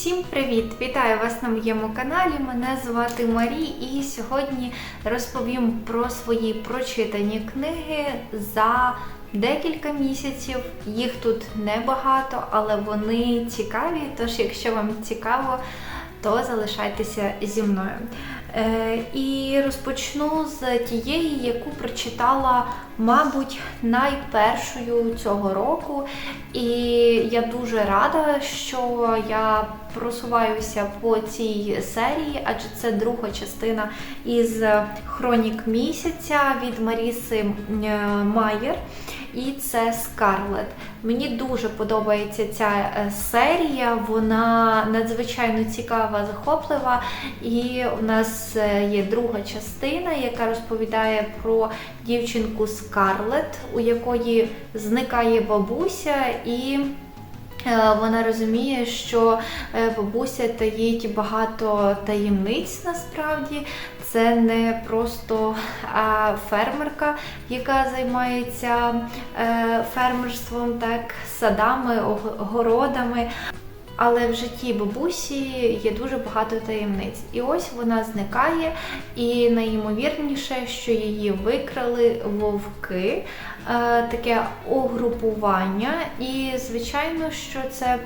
Всім привіт! Вітаю вас на моєму каналі. Мене звати Марі, і сьогодні розповім про свої прочитані книги за декілька місяців. Їх тут небагато, але вони цікаві. Тож, якщо вам цікаво, то залишайтеся зі мною. Е, і розпочну з тієї, яку прочитала, мабуть, найпершою цього року. І я дуже рада, що я просуваюся по цій серії, адже це друга частина із Хронік місяця від Маріси е, Майер. І це Скарлет. Мені дуже подобається ця е, серія, вона надзвичайно цікава, захоплива. І у нас е, є друга частина, яка розповідає про дівчинку Скарлет, у якої зникає бабуся і. Е, Вона розуміє, що е, бабуся таїть багато таємниць насправді. Це не просто фермерка, яка займається фермерством, так, садами, ог- городами. Але в житті бабусі є дуже багато таємниць. І ось вона зникає, і найімовірніше, що її викрали вовки, е, таке угрупування. І звичайно, що це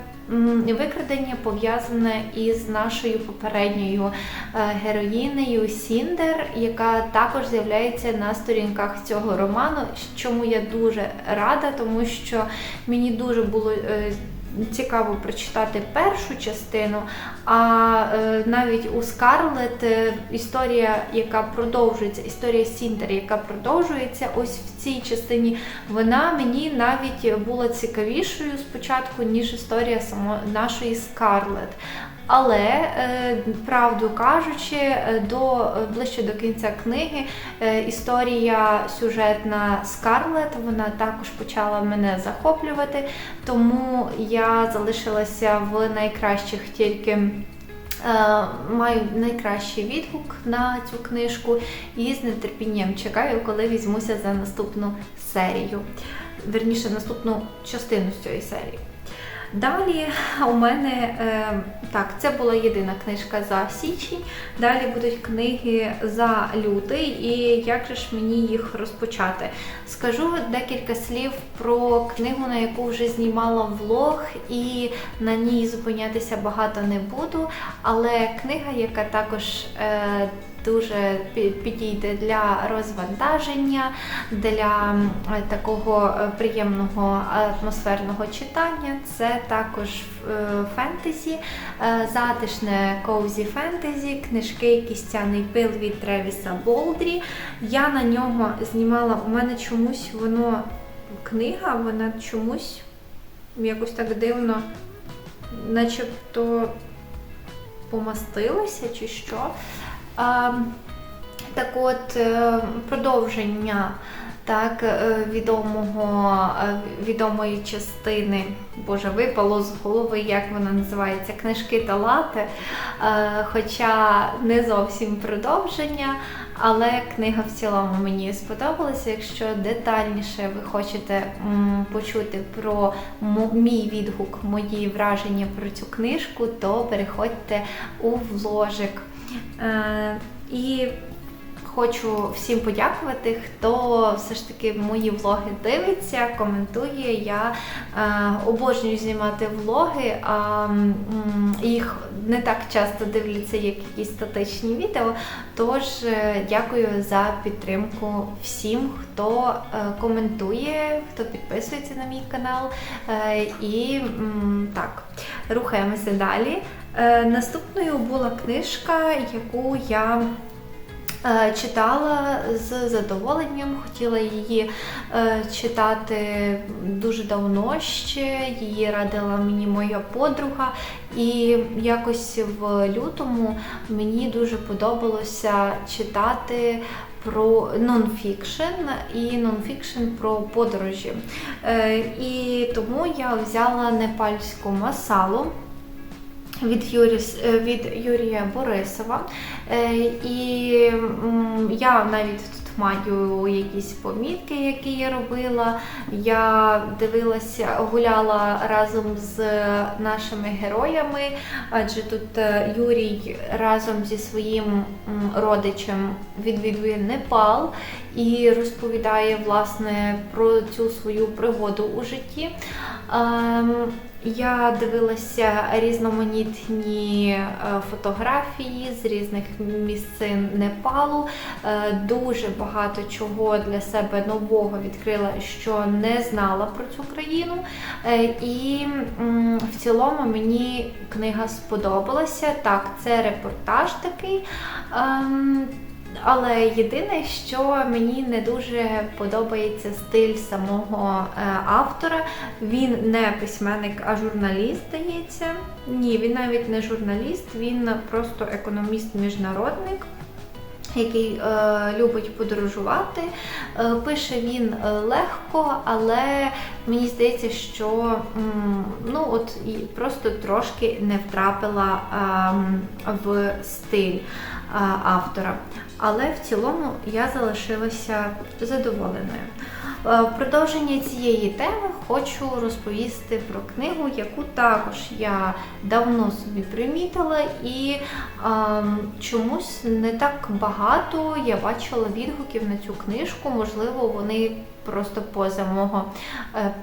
викрадення пов'язане із нашою попередньою е, героїнею Сіндер, яка також з'являється на сторінках цього роману, чому я дуже рада, тому що мені дуже було. Цікаво прочитати першу частину, а е, навіть у Скарлет е, історія, яка продовжується, історія Сінтер, яка продовжується ось в цій частині, вона мені навіть була цікавішою спочатку, ніж історія само нашої Скарлет. Але е, правду кажучи, е, до е, ближче до кінця книги історія сюжетна Скарлет вона також почала мене захоплювати, тому я залишилася в найкращих тільки. Маю найкращий відгук на цю книжку і з нетерпінням чекаю, коли візьмуся за наступну серію. Верніше, наступну частину з цієї серії. Далі у мене е, так, це була єдина книжка за січень. Далі будуть книги за лютий, і як же ж мені їх розпочати? Скажу декілька слів про книгу, на яку вже знімала влог, і на ній зупинятися багато не буду. Але книга, яка також е, дуже підійде для розвантаження, для такого е, приємного атмосферного читання. Це також е, фентезі, е, затишне коузі фентезі, книжки Кістяний пил від Тревіса Болдрі. Я на нього знімала, у мене чомусь воно книга, вона чомусь якось так дивно, начебто помастилася чи що. Так от, е, продовження так, е, відомого, е, відомої частини, Боже, випало з голови, як вона називається, книжки та лати. Хоча не зовсім продовження, але книга в цілому мені сподобалася. Якщо детальніше ви хочете почути про мій відгук, мої враження про цю книжку, то переходьте у вложик. Е, І хочу всім подякувати, хто все ж таки мої влоги дивиться, коментує. Я е, обожнюю знімати влоги, а їх не так часто дивляться, як якісь статичні відео. Тож е, дякую за підтримку всім, хто коментує, хто підписується на мій канал. І так, рухаємося далі. Е, Наступною була книжка, яку я е, читала з задоволенням, хотіла її е, читати дуже давно ще. Її радила мені моя подруга, і якось в лютому мені дуже подобалося читати. Про нонфікшн і нонфікшн про подорожі. І тому я взяла непальську масалу від, Юріс, е, від Юрія Борисова. Е, І я навіть тут маю якісь помітки, які я робила. Я дивилася, гуляла разом з нашими героями, адже тут е, Юрій разом зі своїм родичем відвідує Непал і розповідає власне про цю свою пригоду у житті. Ем, Я дивилася різноманітні е, фотографії з різних місцин Непалу. Е, Дуже багато чого для себе нового відкрила, що не знала про цю країну. Е, І в цілому мені книга сподобалася. Так, це репортаж такий. Але єдине, що мені не дуже подобається стиль самого е, автора. Він не письменник, а журналіст, здається. Ні, він навіть не журналіст, він просто економіст-міжнародник. Який е, любить подорожувати, Е, пише він е, легко, але мені здається, що м, ну от і просто трошки не втрапила ем, в стиль е, автора. Але в цілому я залишилася задоволеною. Е, В продовження цієї теми хочу розповісти про книгу, яку також я давно собі примітила, і ем, чомусь не так багато я бачила відгуків на цю книжку. Можливо, вони просто поза мого е,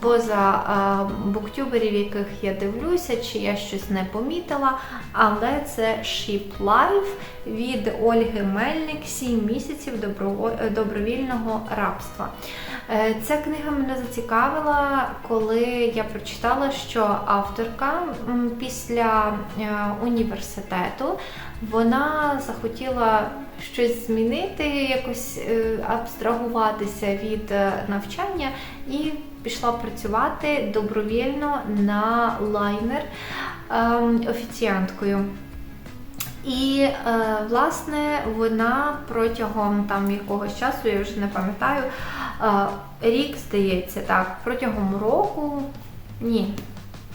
поза е, буктюберів, яких я дивлюся, чи я щось не помітила. Але це Ship Life від Ольги Мельник «Сім місяців е, добровільного рабства. Ця книга мене зацікавила, коли я прочитала, що авторка після університету вона захотіла щось змінити, якось е, абстрагуватися від е, навчання і пішла працювати добровільно на лайнер ем, офіціанткою. І е, власне вона протягом там якогось часу, я вже не пам'ятаю, рік здається, так, протягом року, ні,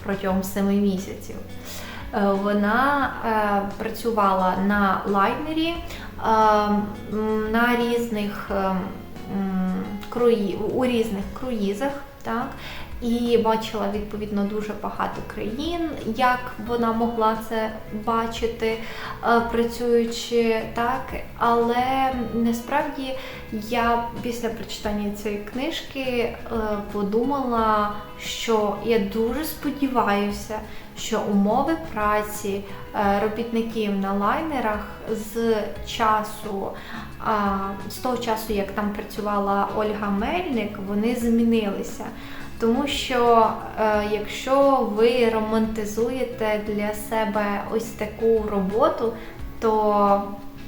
протягом семи місяців. Е, Вона е, працювала на лайнері е, на різних круї, у різних круїзах, так, і бачила відповідно дуже багато країн, як вона могла це бачити, е, працюючи так. Але насправді я після прочитання цієї книжки е, подумала, що я дуже сподіваюся, що умови праці е, робітників на лайнерах з часу, з того часу, як там працювала Ольга Мельник, вони змінилися. Тому що е, якщо ви романтизуєте для себе ось таку роботу, то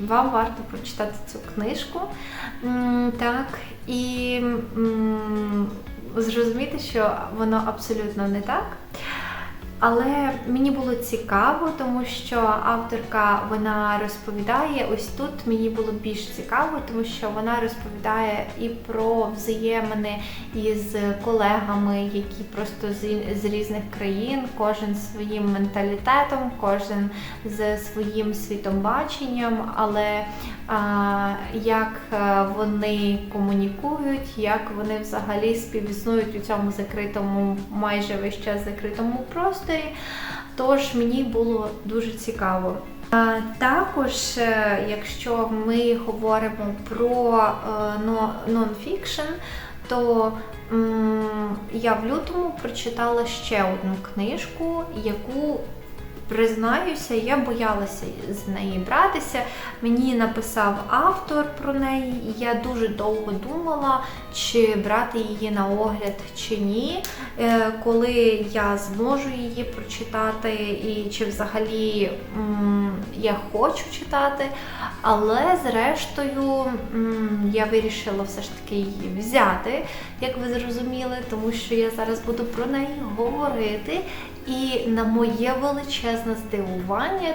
вам варто прочитати цю книжку. Так, і зрозуміти, що воно абсолютно не так. Але мені було цікаво, тому що авторка вона розповідає ось тут мені було більш цікаво, тому що вона розповідає і про взаємини із колегами, які просто з, з різних країн, кожен своїм менталітетом, кожен з своїм світомбаченням, але а, як е, вони комунікують, як вони взагалі співіснують у цьому закритому, майже весь час закритому просторі. Тож мені було дуже цікаво. Також, е, якщо ми говоримо про е, нонфікшн, то я в лютому прочитала ще одну книжку, яку Признаюся, я боялася з неї братися. Мені написав автор про неї, і я дуже довго думала, чи брати її на огляд чи ні, Е, коли я зможу її прочитати, і чи взагалі я хочу читати. Але зрештою я вирішила все ж таки її взяти, як ви зрозуміли, тому що я зараз буду про неї говорити. І на моє величезне здивування,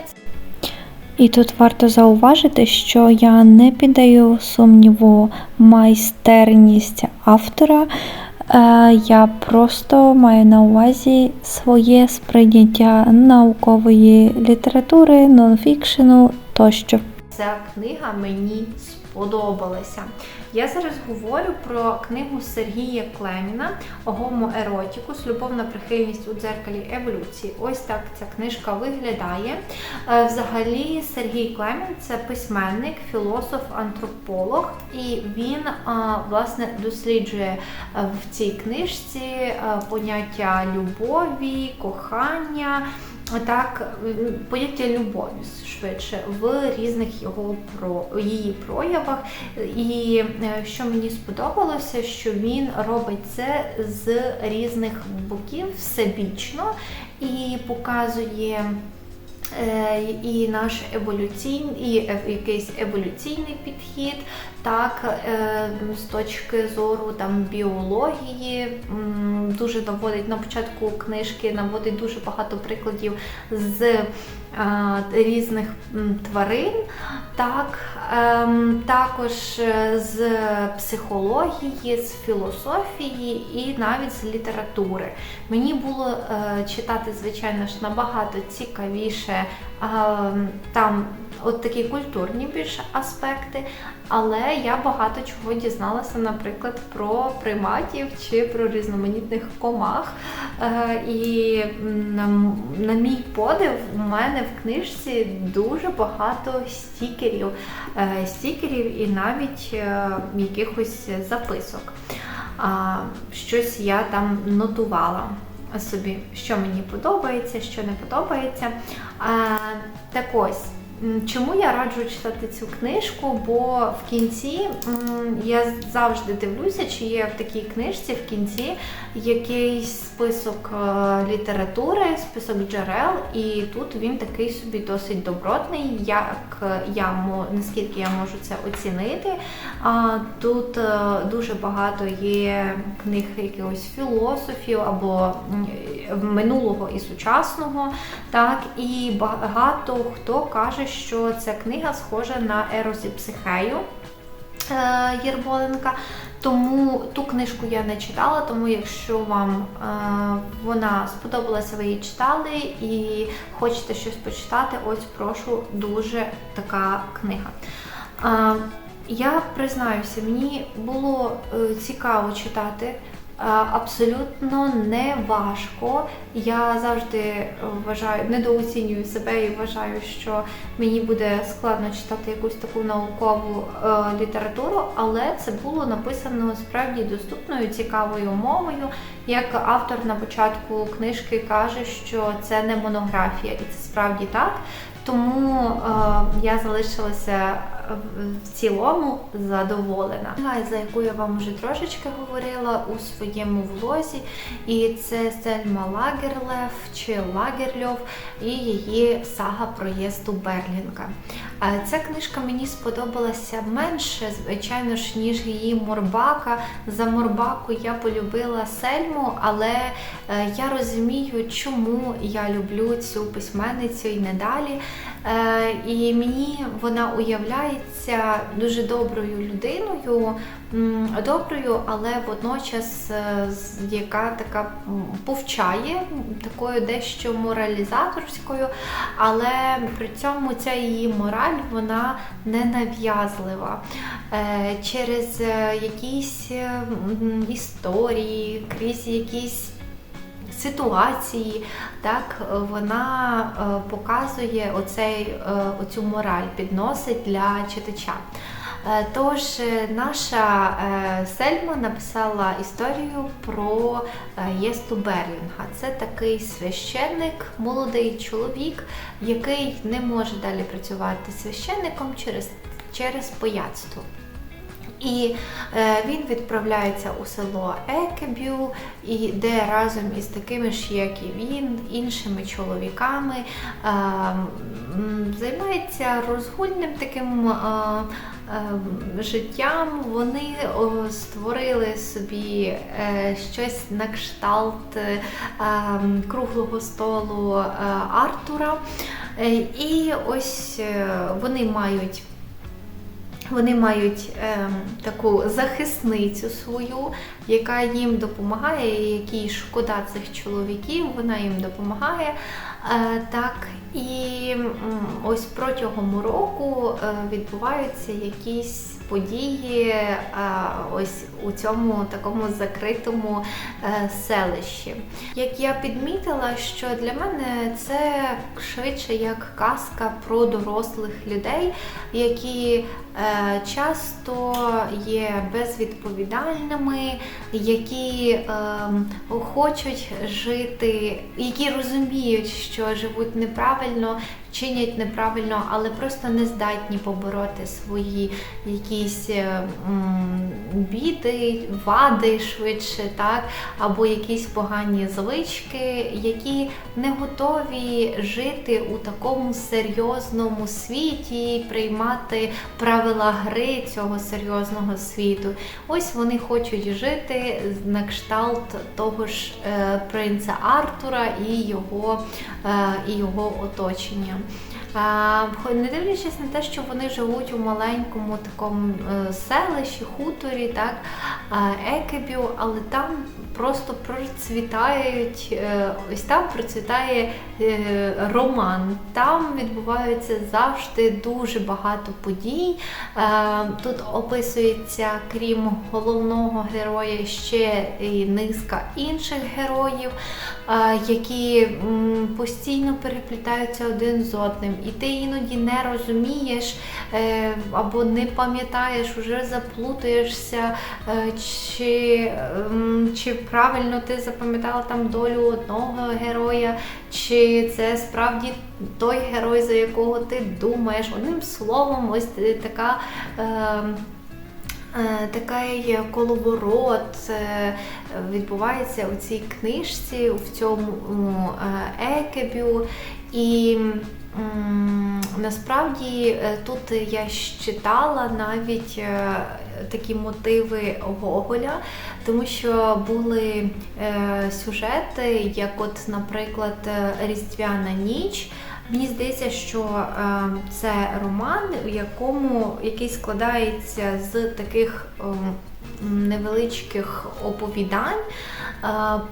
І тут варто зауважити, що я не піддаю сумніву майстерність автора. Е, Я просто маю на увазі своє сприйняття наукової літератури, нонфікшену тощо. ця книга мені сподобалася. Я зараз говорю про книгу Сергія Клеміна Гомо Еротікус Любовна прихильність у дзеркалі еволюції. Ось так ця книжка виглядає. Е, Взагалі, Сергій Клемін це письменник, філософ, антрополог, і він власне досліджує е, в цій книжці е, поняття любові, кохання. Так, м, поняття любові швидше в різних його про її проявах. І е, що мені сподобалося, що він робить це з різних боків всебічно і показує. Е, І наш еволюційний, і якийсь еволюційний підхід, так е, з точки зору там біології, дуже наводить на початку книжки, наводить дуже багато прикладів з е, різних тварин, так, ем, також з психології, з філософії і навіть з літератури. Мені було читати, звичайно ж, набагато цікавіше ем, там от такі культурні більше аспекти, але я багато чого дізналася, наприклад, про приматів чи про різноманітних комах. Е, І на, мій подив, у мене в книжці дуже багато стікерів, е, стікерів і навіть е, якихось записок. Щось я там нотувала собі, що мені подобається, що не подобається. А, Так ось. Чому я раджу читати цю книжку? Бо в кінці я завжди дивлюся, чи є в такій книжці в кінці якийсь список е, літератури, список джерел, і тут він такий собі досить добротний, як я наскільки я можу це оцінити. Тут е, дуже багато є книг якихось філософів або минулого і сучасного. Так, і багато хто каже, що ця книга схожа на Ерос і Психею е, Єрмоленка. Тому ту книжку я не читала, тому якщо вам е, вона сподобалася, ви її читали і хочете щось почитати, ось прошу дуже така книга. Е, я признаюся, мені було е, цікаво читати. Е, Абсолютно не важко. Я завжди вважаю, недооцінюю себе і вважаю, що мені буде складно читати якусь таку наукову е, літературу, але це було написано справді доступною, цікавою мовою. Як автор на початку книжки каже, що це не монографія, і це справді так. Тому е, я залишилася в- в цілому задоволена. За яку я вам вже трошечки говорила у своєму влозі, і це Сельма Лагерлев чи Лагерльов і її сага проїзду Берлінга. Е, Ця книжка мені сподобалася менше, звичайно ж, ніж її Морбака. За Морбаку я полюбила Сельму, але е, я розумію, чому я люблю цю письменницю і не далі. Е, І мені вона уявляється дуже доброю людиною, доброю, але водночас е, яка така повчає, такою дещо моралізаторською, але при цьому ця її мораль вона не нав'язлива. Е, Через якісь історії, крізь якісь ситуації, так вона е, показує оцей, е, оцю мораль, підносить для читача. Е, Тож наша Сельма написала історію про Єсту Берлінга. Це такий священник, молодий чоловік, який не може далі працювати священником через, через пияцтво. І е, він відправляється у село Екебю, і де разом із такими ж, як і він, іншими чоловіками е, займається розгульним таким е, життям. Вони створили собі щось на кшталт круглого столу Артура. І ось вони мають вони мають ем, таку захисницю свою, яка їм допомагає, і якій шкода цих чоловіків, вона їм допомагає. Е, так, і ось протягом року е, відбуваються якісь події е, ось у цьому такому закритому е, селищі. Як я підмітила, що для мене це швидше як казка про дорослих людей, які е, часто є безвідповідальними, які е, хочуть жити, які розуміють, що живуть неправильно, чинять неправильно, але просто не здатні побороти свої якісь е, біди, вади швидше, так, або якісь погані звички, які не готові жити у такому серйозному світі, приймати правила гри цього серйозного світу. Ось вони хочуть жити на кшталт того ж е, принца Артура і його, е, і його оточення. Не дивлячись на те, що вони живуть у маленькому такому е, селищі, хуторі, так, а, Екебю, але там просто процвітають, е, ось там процвітає е, роман. Там відбуваються завжди дуже багато подій. Тут описується, крім головного героя, ще і низка інших героїв, які постійно переплітаються один з одним, і ти іноді не розумієш е, або не пам'ятаєш, вже заплутаєшся, е, чи, чи правильно ти запам'ятала там долю одного героя, чи це справді той герой, за якого ти думаєш. Одним словом, ось е, така. Е, Такий коловорот е, відбувається у цій книжці, в цьому е, екебю. І насправді тут я читала навіть такі мотиви Гоголя, тому що були сюжети, як от, наприклад, Різдвяна ніч. Мені здається, що е, це роман, у якому який складається з таких е, невеличких оповідань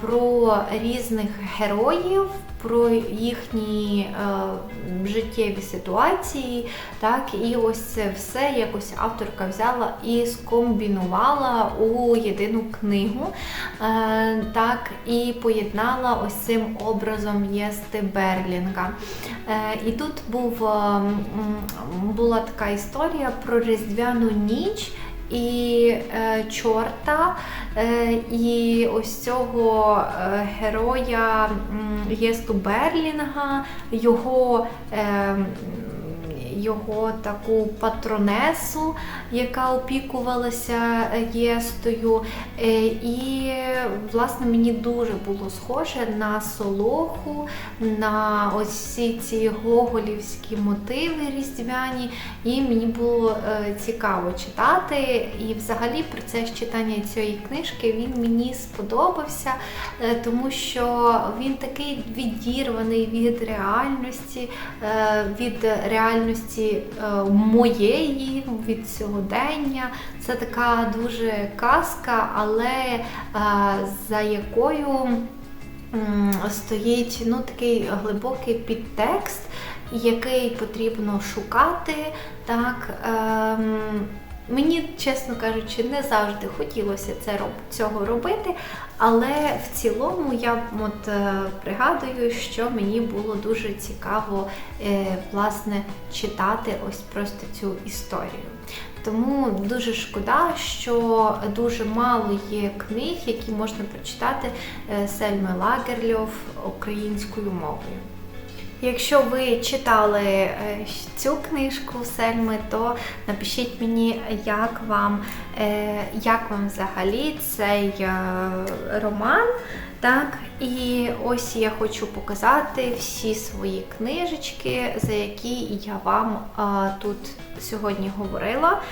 про різних героїв, про їхні е, життєві ситуації. Так, і ось це все якось авторка взяла і скомбінувала у єдину книгу. Е, так, і поєднала ось цим образом Єсти Берлінга. Е, І тут був, е, була така історія про Різдвяну ніч. І е, чорта, е, і ось цього е, героя Єсту Берлінга, його, е, його таку патронесу, яка опікувалася Єстою. Е, і власне мені дуже було схоже на Солоху, на ось ці гоголівські мотиви різдвяні, і мені було е, цікаво читати. І взагалі процес читання цієї книжки він мені сподобався, е, тому що він такий відірваний від реальності, від реальності е, моєї, від сьогодення. Це така дуже казка, але е, за якою стоїть ну, такий глибокий підтекст, який потрібно шукати. Так, ем, мені, чесно кажучи, не завжди хотілося це цього робити, але в цілому я от, е, пригадую, що мені було дуже цікаво е, власне читати ось просто цю історію. Тому дуже шкода, що дуже мало є книг, які можна прочитати е, Сельми Лагерльов українською мовою. Якщо ви читали е, цю книжку Сельми, то напишіть мені, як вам, е, як вам взагалі цей е, роман. Так, і ось я хочу показати всі свої книжечки, за які я вам тут сьогодні говорила.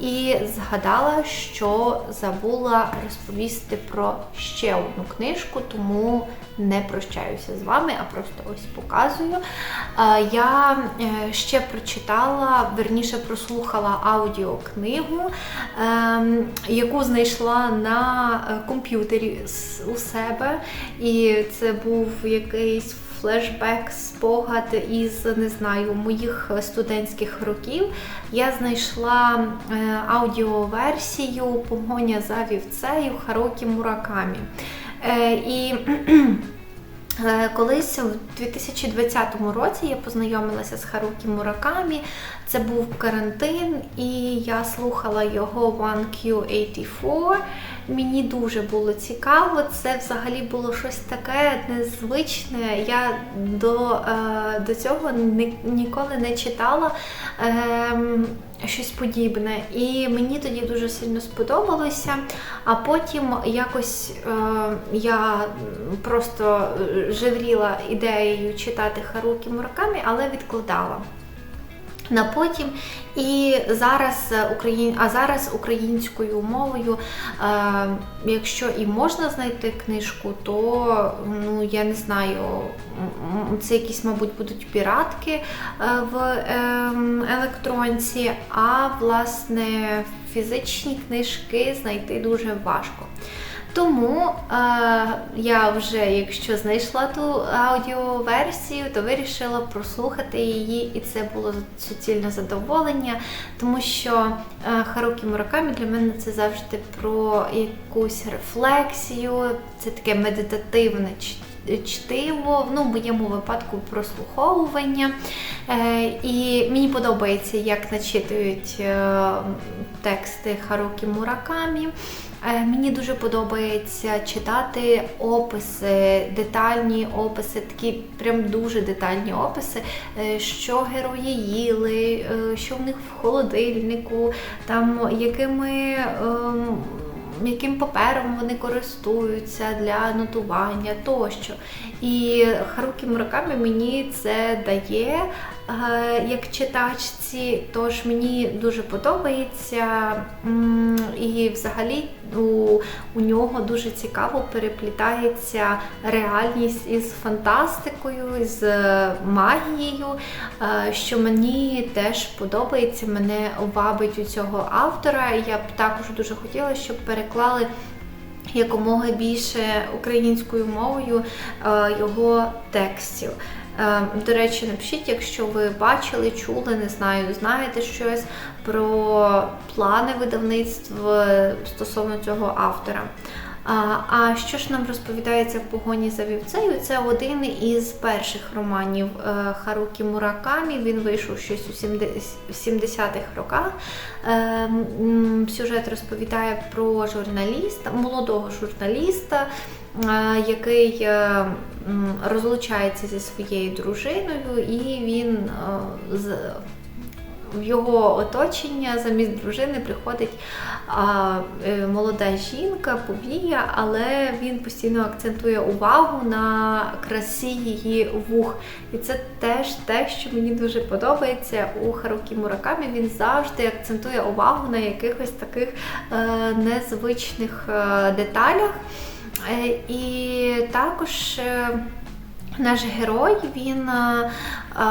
І згадала, що забула розповісти про ще одну книжку, тому не прощаюся з вами, а просто ось показую. Я е, ще прочитала, верніше прослухала аудіокнигу, ем, яку знайшла на е, комп'ютері у себе. І це був якийсь флешбек, спогад із не знаю моїх студентських років. Я знайшла е, аудіоверсію Погоня за вівцею Харокі Муракамі. Е, І Е, Колись у 2020 році я познайомилася з Харукі Муракамі. Це був карантин, і я слухала його 1Q84. Мені дуже було цікаво. Це взагалі було щось таке незвичне. Я до, е, до цього ні- ніколи не читала. ем, щось подібне. І мені тоді дуже сильно сподобалося. А потім якось е, я просто е, жевріла ідеєю читати Харукі Муракамі, але відкладала. На потім і зараз україн... а зараз українською мовою, е, якщо і можна знайти книжку, то ну я не знаю, це якісь, мабуть, будуть піратки е, в ем, електронці, а власне фізичні книжки знайти дуже важко. Тому е, я вже, якщо знайшла ту аудіоверсію, то вирішила прослухати її, і це було суцільне задоволення, тому що е, Харукі Муракамі для мене це завжди про якусь рефлексію, це таке медитативне чтиво, ну, в моєму випадку прослуховування. Е, і мені подобається, як начитують е, тексти Харукі Муракамі. Е, Мені дуже подобається читати описи, детальні описи, такі прям дуже детальні описи, е, що герої їли, е, що в них в холодильнику, там якими. ем, Яким папером вони користуються для нотування тощо. І Харукі Муракамі мені це дає як читачці, тож мені дуже подобається. І взагалі у, у нього дуже цікаво переплітається реальність із фантастикою, з магією, е, що мені теж подобається, мене вабить у цього автора. Я б також дуже хотіла, щоб переклали якомога більше українською мовою е, його текстів. Е, До речі, напишіть, якщо ви бачили, чули, не знаю, знаєте щось про плани видавництв стосовно цього автора. А, що ж нам розповідається в погоні за вівцею? Це один із перших романів е, Харукі Муракамі. Він вийшов щось у 70-х роках. Е, Сюжет розповідає про журналіста, молодого журналіста, е, який розлучається зі своєю дружиною, і він з в його оточення замість дружини приходить а, е, молода жінка, повія, але він постійно акцентує увагу на красі її вух. І це теж те, що мені дуже подобається у Харукі Муракамі. Він завжди акцентує увагу на якихось таких е, незвичних е, деталях. Е, і також. Наш герой, він е, е,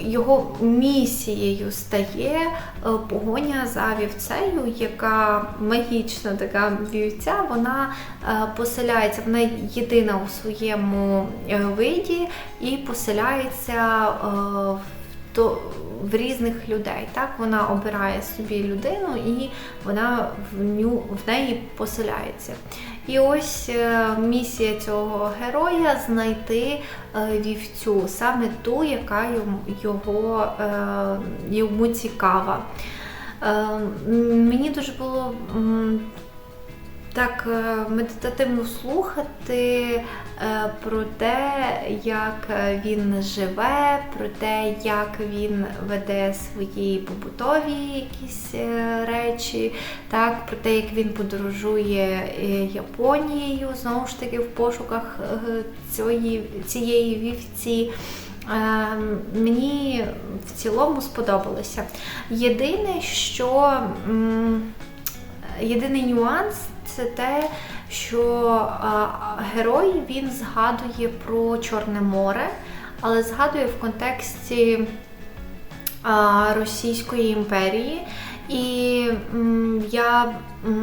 його місією стає е, погоня за вівцею, яка магічна така вівця, вона поселяється, вона єдина у своєму виді і поселяється в то в різних людей. Так вона обирає собі людину і вона в ню в неї поселяється. І ось е, місія цього героя знайти е, вівцю, саме ту, яка йому, його, е, йому цікава. Мені дуже було так е, медитативно слухати е, про те, як він живе, про те, як він веде свої побутові якісь е, речі, так, про те, як він подорожує Японією, знову ж таки, в пошуках цієї, цієї вівці. Мені в цілому сподобалося. Єдине, що єдиний нюанс це те, що герой він згадує про Чорне море, але згадує в контексті Російської імперії. І я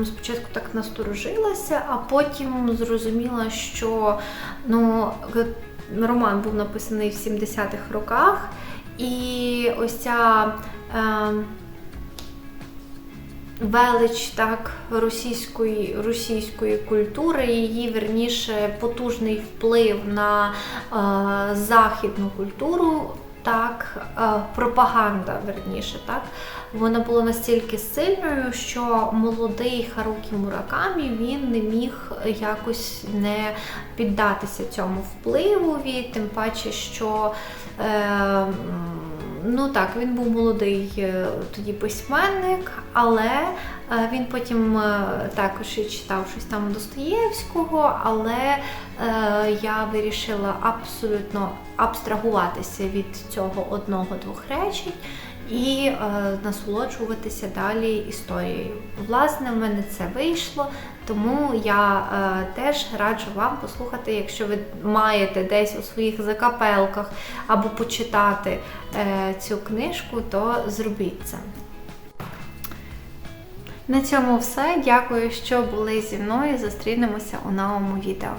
спочатку так насторожилася, а потім зрозуміла, що ну, роман був написаний в 70-х роках, і ось ця е, велич так, російської, російської культури, її верніше потужний вплив на е, західну культуру. Так, е, пропаганда, верніше, так, вона була настільки сильною, що молодий Харукі Муракамі він не міг якось не піддатися цьому впливові, тим паче, що е, ну так, він був молодий е, тоді письменник, але е, він потім е, також і читав щось там Достоєвського, але я вирішила абсолютно абстрагуватися від цього одного-двох речень і насолоджуватися далі історією. Власне, в мене це вийшло, тому я е, теж раджу вам послухати, якщо ви маєте десь у своїх закапелках або почитати е, цю книжку, то зробіть це. На цьому все. Дякую, що були зі мною. Зустрінемося у новому відео.